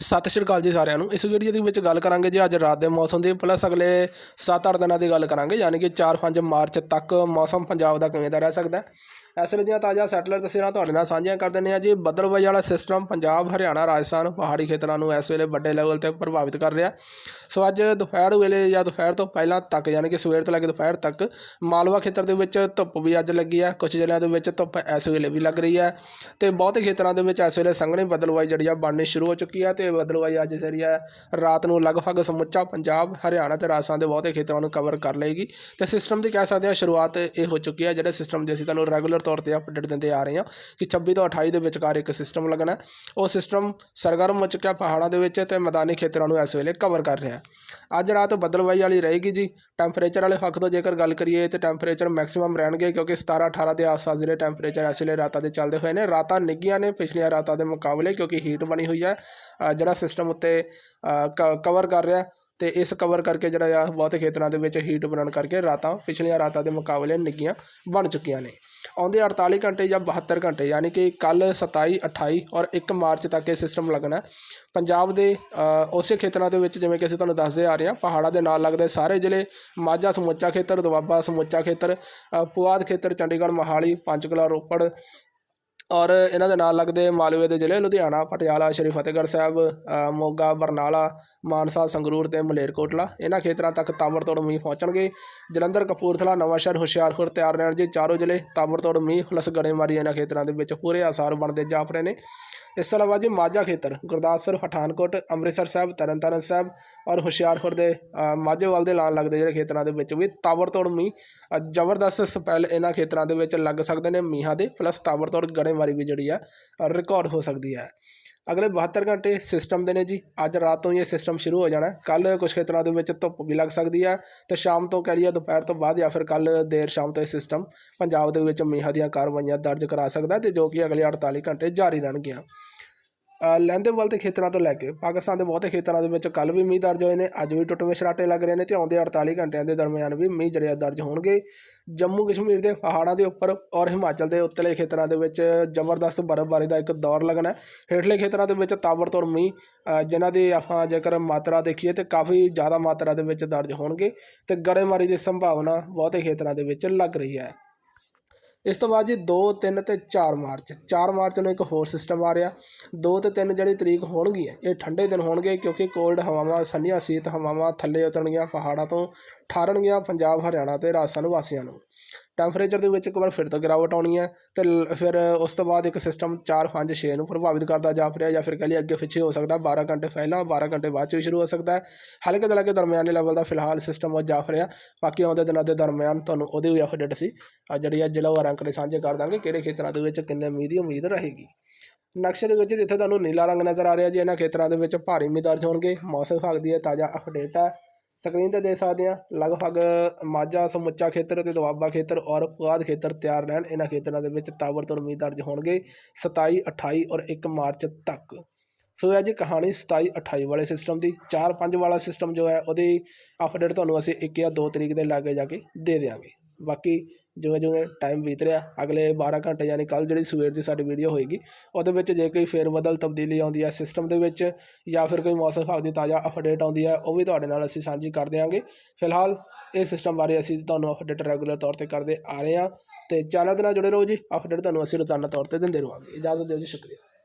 ਸਤਿ ਸ਼੍ਰੀ ਅਕਾਲ ਜੀ ਸਾਰਿਆਂ ਨੂੰ। ਇਸ ਵੀਡੀਓ ਦੇ ਵਿੱਚ ਗੱਲ ਕਰਾਂਗੇ ਜੀ ਅੱਜ ਰਾਤ ਦੇ ਮੌਸਮ ਦੀ ਪਲੱਸ ਅਗਲੇ 7-8 ਦਿਨਾਂ ਦੀ ਗੱਲ ਕਰਾਂਗੇ, ਯਾਨੀ ਕਿ 4-5 ਮਾਰਚ ਤੱਕ ਮੌਸਮ ਪੰਜਾਬ ਦਾ ਕਿਵੇਂ ਦਾ ਰਹਿ ਸਕਦਾ ਹੈ। ਇਸ ਵੇਲੇ ਦੀਆਂ ਤਾਜ਼ਾ ਸੈਟਲਰ ਤਸਵੀਰਾਂ ਤੁਹਾਡੇ ਨਾਲ ਸਾਂਝੀਆਂ ਕਰ ਦਿੰਦੇ ਹਾਂ ਜੀ। ਬੱਦਲਬਾਈ ਵਾਲਾ ਸਿਸਟਮ ਪੰਜਾਬ, ਹਰਿਆਣਾ, ਰਾਜਸਥਾਨ ਪਹਾੜੀ ਖੇਤਰਾਂ ਨੂੰ ਇਸ ਵੇਲੇ ਵੱਡੇ ਲੈਵਲ ਤੇ ਪ੍ਰਭਾਵਿਤ ਕਰ ਰਿਹਾ। ਸੋ ਅੱਜ ਦੁਪਹਿਰ ਵੇਲੇ ਜਾਂ ਦੁਪਹਿਰ ਤੋਂ ਪਹਿਲਾਂ ਤੱਕ, ਯਾਨੀ ਕਿ ਸਵੇਰ ਤੋਂ ਲੈ ਕੇ ਦੁਪਹਿਰ ਤੱਕ, ਮਾਲਵਾ ਖੇਤਰ ਦੇ ਵਿੱਚ ਧੁੱਪ ਵੀ ਅੱਜ ਲੱਗੀ ਹੈ। ਕੁਝ ਜ਼ਿਲ੍ਹਿਆਂ ਦੇ ਵਿੱਚ ਧੁੱਪ ਇਸ ਵੇਲੇ ਵੀ ਲੱਗ ਰਹੀ ਹੈ ਤੇ ਬਹੁਤੇ ਖੇਤਰਾਂ ਦੇ ਵਿੱਚ ਇਸ ਵੇਲੇ ਸੰਘਣੀ ਬਦਲਵਾਈ ਜਿਹੜੀ ਆ ਬਣਨੀ ਸ਼ੁਰੂ ਹੋ ਚੁੱਕੀ ਹੈ ਤੇ ਬਦਲਵਾਈ ਅੱਜ ਜਿਹੜੀ ਹੈ ਰਾਤ ਨੂੰ ਲਗਭਗ ਸਮੁੱਚਾ ਪੰਜਾਬ, ਹਰਿਆਣਾ ਤੇ ਰਾਜਸਥਾਨ ਦੇ ਬਹੁਤੇ ਖੇਤਰਾਂ ਨੂੰ ਕਵਰ ਕਰ ਲਏਗੀ। ਤੇ ਸਿਸਟਮ ਦੀ ਕਹਿ ਸਕਦੇ ਹਾਂ ਸ਼ੁਰੂਆਤ ਇਹ ਹੋ ਚੁੱਕੀ ਹੈ, ਜਿਹੜੇ ਸਿਸਟਮ ਦੀ ਅਸੀਂ ਤੁਹਾਨੂੰ ਰੈਗੂਲਰ ਤੌਰ ਤੇ ਅਪਡੇਟ ਦਿੰਦੇ ਆ ਰਹੇ ਹਾਂ ਕਿ 26 ਤੋਂ 28 ਦੇ ਵਿਚਕਾਰ ਇੱਕ ਸਿਸਟਮ ਲੱਗਣਾ ਉਹ ਸਿਸਟਮ ਸਰਗਰਮ ਹੋ ਚੁੱਕਿਆ ਪਹਾੜਾਂ ਦੇ ਵਿੱਚ ਤੇ ਮੈਦਾਨੀ ਖੇਤਰਾਂ ਨੂੰ ਇਸ ਵੇਲੇ ਕਵਰ ਕਰ ਰਿਹਾ ਹੈ। ਅੱਜ ਰਾਤ ਬੱਦਲਵਾਈ ਵਾਲੀ ਰਹੇਗੀ ਜੀ। ਟੈਂਪਰੇਚਰ ਵਾਲੇ ਫੱਕ ਤੋਂ ਜੇਕਰ ਗੱਲ ਕਰੀਏ ਤੇ ਟੈਂਪਰੇਚਰ ਮੈਕਸਿਮਮ ਰਹਿਣਗੇ ਕਿਉਂਕਿ 17 18 ਦੇ ਆਸ-ਪਾਸ ਜਿਹੜੇ ਟੈਂਪਰੇਚਰ ਇਸ ਵੇਲੇ ਰਾਤਾਂ ਦੇ ਚੱਲਦੇ ਹੋਏ ਨੇ। ਰਾਤਾਂ ਨਿੱਗੀਆਂ ਨੇ ਪਿਛਲੀਆਂ ਰਾਤਾਂ ਦੇ ਮੁਕਾਬਲੇ ਕਿਉਂਕਿ ਹੀਟ ਬਣੀ ਹੋਈ ਹੈ। ਜਿਹੜਾ ਸਿਸਟਮ ਉੱਤੇ ਕਵਰ ਕਰ ਰਿਹਾ। ਅਤੇ ਇਸ ਕਵਰ ਕਰਕੇ ਜਿਹੜਾ ਆ ਬਹੁਤੇ ਖੇਤਰਾਂ ਦੇ ਵਿੱਚ ਹੀਟ ਬਣਨ ਕਰਕੇ ਰਾਤਾਂ, ਪਿਛਲੀਆਂ ਰਾਤਾਂ ਦੇ ਮੁਕਾਬਲੇ ਨਿੱਗੀਆਂ ਬਣ ਚੁੱਕੀਆਂ ਨੇ। ਆਉਂਦੇ 48 ਘੰਟੇ ਜਾਂ 72 ਘੰਟੇ, ਯਾਨੀ ਕਿ ਕੱਲ 27 28 ਔਰ 1 ਮਾਰਚ ਤੱਕ ਇਹ ਸਿਸਟਮ ਲੱਗਣਾ ਪੰਜਾਬ ਦੇ ਉਸੇ ਖੇਤਰਾਂ ਦੇ ਵਿੱਚ ਜਿਵੇਂ ਕਿ ਅਸੀਂ ਤੁਹਾਨੂੰ ਦੱਸਦੇ ਆ ਰਹੇ ਹਾਂ, ਪਹਾੜਾਂ ਦੇ ਨਾਲ ਲੱਗਦੇ ਸਾਰੇ ਜ਼ਿਲ੍ਹੇ, ਮਾਝਾ, ਸਮੁੱਚਾ ਖੇਤਰ, ਦੁਆਬਾ, ਸਮੁੱਚਾ ਖੇਤਰ ਪੁਆਧ ਖੇਤਰ, ਚੰਡੀਗੜ੍ਹ, ਮੋਹਾਲੀ, ਪੰਚਕੂਲਾ, ਰੋਪੜ ਔਰ ਇਹਨਾਂ ਦੇ ਨਾਲ ਲੱਗਦੇ ਮਾਲਵੇ ਦੇ ਜ਼ਿਲ੍ਹੇ ਲੁਧਿਆਣਾ, ਪਟਿਆਲਾ, ਸ਼੍ਰੀ ਫਤਿਹਗੜ੍ਹ ਸਾਹਿਬ ਮੋਗਾ, ਬਰਨਾਲਾ, ਮਾਨਸਾ, ਸੰਗਰੂਰ ਤੇ ਮਲੇਰਕੋਟਲਾ। ਇਹਨਾਂ ਖੇਤਰਾਂ ਤੱਕ ਤਾਬੜਤੋੜ ਮੀਂਹ ਪਹੁੰਚਣਗੇ। ਜਲੰਧਰ, ਕਪੂਰਥਲਾ, ਨਵਾਂਸ਼ਹਿਰ, ਹੁਸ਼ਿਆਰਪੁਰ ਤਿਆਰ ਰਹਿਣ ਜੀ ਚਾਰੋਂ ਜ਼ਿਲ੍ਹੇ ਤਾਬੜਤੋੜ ਮੀਂਹ ਪਲੱਸ ਗੜੇਮਾਰੀ ਇਹਨਾਂ ਖੇਤਰਾਂ ਦੇ ਵਿੱਚ ਪੂਰੇ ਆਸਾਰ ਬਣਦੇ ਜਾਪ ਰਹੇ ਨੇ। ਇਸ ਤੋਂ ਇਲਾਵਾ ਜੀ ਮਾਝਾ ਖੇਤਰ, ਗੁਰਦਾਸਪੁਰ, ਪਠਾਨਕੋਟ, ਅੰਮ੍ਰਿਤਸਰ ਸਾਹਿਬ, ਤਰਨਤਾਰਨ ਸਾਹਿਬ ਔਰ ਹੁਸ਼ਿਆਰਪੁਰ ਦੇ ਮਾਝੇਵਾਲ ਦੇ ਨਾਲ ਲੱਗਦੇ ਜਿਹੜੇ ਖੇਤਰਾਂ ਦੇ ਵਿੱਚ ਵੀ ਤਾਬੜਤੋੜ ਮੀਂਹ ਜ਼ਬਰਦਸਤ ਸਪੈਲ ਇਹਨਾਂ ਖੇਤਰਾਂ ਦੇ ਵਿੱਚ ਲੱਗ ਸਕਦੇ ਨੇ ਮੀਂਹਾਂ ਦੇ ਪਲੱਸ ਤਾਬੜਤੋੜ ਗੜੇਮਾਰੀ ਵੀ ਜਿਹੜੀ ਆ ਰਿਕਾਰਡ ਹੋ ਸਕਦੀ ਹੈ ਅਗਲੇ 72 ਘੰਟੇ ਸਿਸਟਮ ਦੇ ਨੇ ਜੀ। ਅੱਜ ਰਾਤ ਤੋਂ ਹੀ ਇਹ ਸਿਸਟਮ ਸ਼ੁਰੂ ਹੋ ਜਾਣਾ। ਕੱਲ ਕੁਝ ਖੇਤਰਾਂ ਦੇ ਵਿੱਚ ਧੁੱਪ ਵੀ ਲੱਗ ਸਕਦੀ ਹੈ ਤੇ ਸ਼ਾਮ ਤੋਂ ਕਹਿ ਲਈਏ ਦੁਪਹਿਰ ਤੋਂ ਬਾਅਦ ਜਾਂ ਫਿਰ ਕੱਲ ਦੇਰ ਸ਼ਾਮ ਤੋਂ ਇਹ ਸਿਸਟਮ ਪੰਜਾਬ ਦੇ ਵਿੱਚ ਮੀਂਹਾਂ ਦੀਆਂ ਕਾਰਵਾਈਆਂ ਦਰਜ ਕਰਾ ਸਕਦਾ ਹੈ ਤੇ ਜੋ ਕਿ ਅਗਲੇ 48 ਘੰਟੇ ਜਾਰੀ ਰਹਿਣਗੀਆਂ। ਲਹਿੰਦੇ ਲਹਿੰਦੇਵਾਲ ਦੇ ਖੇਤਰਾਂ ਤੋਂ ਲੈ ਕੇ ਪਾਕਿਸਤਾਨ ਦੇ ਬਹੁਤੇ ਖੇਤਰਾਂ ਦੇ ਵਿੱਚ ਕੱਲ ਵੀ ਮੀਂਹ ਦਰਜ ਹੋਏ ਨੇ ਅੱਜ ਵੀ ਟੁੱਟਵੇਂ ਛਰਾਟੇ ਲੱਗ ਰਹੇ ਨੇ ਤੇ ਆਉਂਦੇ 48 ਘੰਟਿਆਂ ਦੇ ਦਰਮਿਆਨ ਵੀ ਮੀਂਹ ਜਿਹੜੇ ਆ ਦਰਜ ਹੋਣਗੇ ਜੰਮੂ ਕਸ਼ਮੀਰ ਦੇ ਪਹਾੜਾਂ ਦੇ ਉੱਪਰ ਔਰ ਹਿਮਾਚਲ ਦੇ ਉੱਤਲੇ ਖੇਤਰਾਂ ਦੇ ਵਿੱਚ ਜ਼ਬਰਦਸਤ ਬਰਫ਼ਬਾਰੀ ਦਾ ਇੱਕ ਦੌਰ ਲੱਗਣਾ ਹੈ। ਹੇਠਲੇ ਖੇਤਰਾਂ ਦੇ ਵਿੱਚ ਤਾਬੜਤੋੜ ਮੀਂਹ ਅ, ਜਿਨ੍ਹਾਂ ਦੀ ਆਪਾਂ ਜੇਕਰ ਮਾਤਰਾ ਦੇਖੀਏ ਤੇ ਕਾਫੀ ਜ਼ਿਆਦਾ ਮਾਤਰਾ ਦੇ ਵਿੱਚ ਦਰਜ ਹੋਣਗੇ ਤੇ ਗੜੇਮਾਰੀ ਦੀ ਸੰਭਾਵਨਾ ਬਹੁਤੇ ਖੇਤਰਾਂ ਦੇ ਵਿੱਚ ਲੱਗ ਰਹੀ ਹੈ ਇਸ ਤੋਂ ਬਾਅਦ ਜੀ 2 3 ਤੇ 4 ਮਾਰਚ। 4 ਮਾਰਚ ਨੂੰ ਇੱਕ ਹੋਰ ਸਿਸਟਮ ਆ ਰਿਹਾ। 2 ਤੇ 3 ਜਿਹੜੀ ਤਰੀਕ ਹੋਣਗੀਆਂ ਇਹ ਠੰਡੇ ਦਿਨ ਹੋਣਗੇ ਕਿਉਂਕਿ ਕੋਲਡ ਹਵਾਵਾਂ ਸੰਨੀਆਂ ਸੀਤ ਹਵਾਵਾਂ ਥੱਲੇ ਉਤਰਨਗੀਆਂ, ਪਹਾੜਾਂ ਤੋਂ ਠਾਰਨਗੀਆਂ ਪੰਜਾਬ, ਹਰਿਆਣਾ ਤੇ ਰਾਜਸਥਾਨ ਵਾਸੀਆਂ ਨੂੰ। ਟੈਂਪਰੇਚਰ ਦੇ ਵਿੱਚ ਇੱਕ ਵਾਰ ਫਿਰ ਤੋਂ ਗਿਰਾਵਟ ਆਉਣੀ ਹੈ ਤੇ ਲ- ਫਿਰ ਉਸ ਤੋਂ ਬਾਅਦ ਇੱਕ ਸਿਸਟਮ 4 5 6 ਨੂੰ ਪ੍ਰਭਾਵਿਤ ਕਰਦਾ ਜਾ ਰਿਹਾ ਜਾਂ ਫਿਰ ਕਹ ਲਈ ਅੱਗੇ ਪਿੱਛੇ ਹੋ ਸਕਦਾ 12 ਘੰਟੇ ਪਹਿਲਾਂ 12 ਘੰਟੇ ਬਾਅਦ 'ਚ ਵੀ ਸ਼ੁਰੂ ਹੋ ਸਕਦਾ ਹੈ। ਹਲਕੇ ਤੋਂ ਲੈ ਦਰਮਿਆਨੇ ਲੈਵਲ ਦਾ ਫਿਲਹਾਲ ਸਿਸਟਮ ਉਹ ਜਾ ਰਿਹਾ ਬਾਕੀ ਆਉਂਦੇ ਦਿਨਾਂ ਦੇ ਦਰਮਿਆਨ ਤੁਹਾਨੂੰ ਉਹਦੀ ਵੀ ਅਪਡੇਟ ਸੀ ਜਿਹੜੀ ਆ ਜ਼ਿਲ੍ਹਾ ਵਾਰ ਅੰਕੜੇ ਸਾਂਝੇ ਕਰ ਦਾਂਗੇ, ਕਿਹੜੇ ਖੇਤਰਾਂ ਦੇ ਵਿੱਚ ਕਿੰਨੇ ਮੀਂਹ ਦੀ ਉਮੀਦ ਰਹੇਗੀ। ਨਕਸ਼ੇ ਦੇ ਵਿੱਚ ਜਿੱਥੇ ਤੁਹਾਨੂੰ ਨੀਲਾ ਰੰਗ ਨਜ਼ਰ ਆ ਰਿਹਾ, ਜੀ ਇਹਨਾਂ ਖੇਤਰਾਂ ਦੇ ਵਿੱਚ ਭਾਰੀ ਮੀਂਹ ਦਰਜ ਹੋਣਗੇ, ਮੌਸਮ ਵਿਭਾਗ ਦੀ ਇਹ ਤਾਜ਼ਾ ਅਪਡੇਟ ਹੈ। ਸਕਰੀਨ ਤੇ ਦੇ ਸਕਦੇ ਆ, ਲਗਭਗ ਮਾਝਾ ਸਮੁੱਚਾ ਖੇਤਰ ਤੇ ਦੁਆਬਾ ਖੇਤਰ ਔਰ ਪੁਆਧ ਖੇਤਰ ਤਿਆਰ ਰਹਿਣ ਇਹਨਾਂ ਖੇਤਰਾਂ ਦੇ ਵਿੱਚ ਤਾਬੜਤੋੜ ਮੀਂਹ ਦਰਜ ਹੋਣਗੇ 27 28 ਔਰ 1 ਮਾਰਚ ਤੱਕ। ਸੋ ਇਹ ਜੀ ਕਹਾਣੀ 27 28 ਵਾਲੇ ਸਿਸਟਮ ਦੀ। 4 5 ਵਾਲਾ ਸਿਸਟਮ ਜੋ ਹੈ, ਉਹਦੀ ਅਪਡੇਟ ਤੁਹਾਨੂੰ ਅਸੀਂ 1 ਜਾਂ 2 ਤਰੀਕ ਦੇ ਲਾਗੇ ਜਾ ਕੇ ਦੇ ਦਿਆਂਗੇ। ਬਾਕੀ ਜਿਵੇਂ ਜਿਵੇਂ ਟਾਈਮ ਬੀਤ ਰਿਹਾ, ਅਗਲੇ 12 ਘੰਟੇ ਯਾਨੀ ਕੱਲ੍ਹ ਜਿਹੜੀ ਸਵੇਰ ਦੀ ਸਾਡੀ ਵੀਡੀਓ ਹੋਏਗੀ, ਉਹਦੇ ਵਿੱਚ ਜੇ ਕੋਈ ਫੇਰ ਬਦਲ ਤਬਦੀਲੀ ਆਉਂਦੀ ਹੈ ਸਿਸਟਮ ਦੇ ਵਿੱਚ ਜਾਂ ਫਿਰ ਕੋਈ ਮੌਸਮ ਵਿਭਾਗ ਦੀ ਤਾਜ਼ਾ ਅਪਡੇਟ ਆਉਂਦੀ ਹੈ, ਉਹ ਵੀ ਤੁਹਾਡੇ ਨਾਲ ਅਸੀਂ ਸਾਂਝੀ ਕਰ ਦਿਆਂਗੇ। ਫਿਲਹਾਲ ਇਹ ਸਿਸਟਮ ਬਾਰੇ ਅਸੀਂ ਤੁਹਾਨੂੰ ਅਪਡੇਟ ਰੈਗੂਲਰ ਤੌਰ ਤੇ ਕਰਦੇ ਆ ਰਹੇ ਹਾਂ ਤੇ ਚੈਨਲ ਦੇ ਨਾਲ ਜੁੜੇ ਰਹੋ ਜੀ ਅਪਡੇਟ ਤੁਹਾਨੂੰ ਅਸੀਂ ਰੋਜ਼ਾਨਾ ਤੌਰ ਤੇ ਦਿੰਦੇ ਰਹਾਂਗੇ ਇਜਾਜ਼ਤ ਦਿਓ ਜੀ, ਸ਼ੁਕਰੀਆ।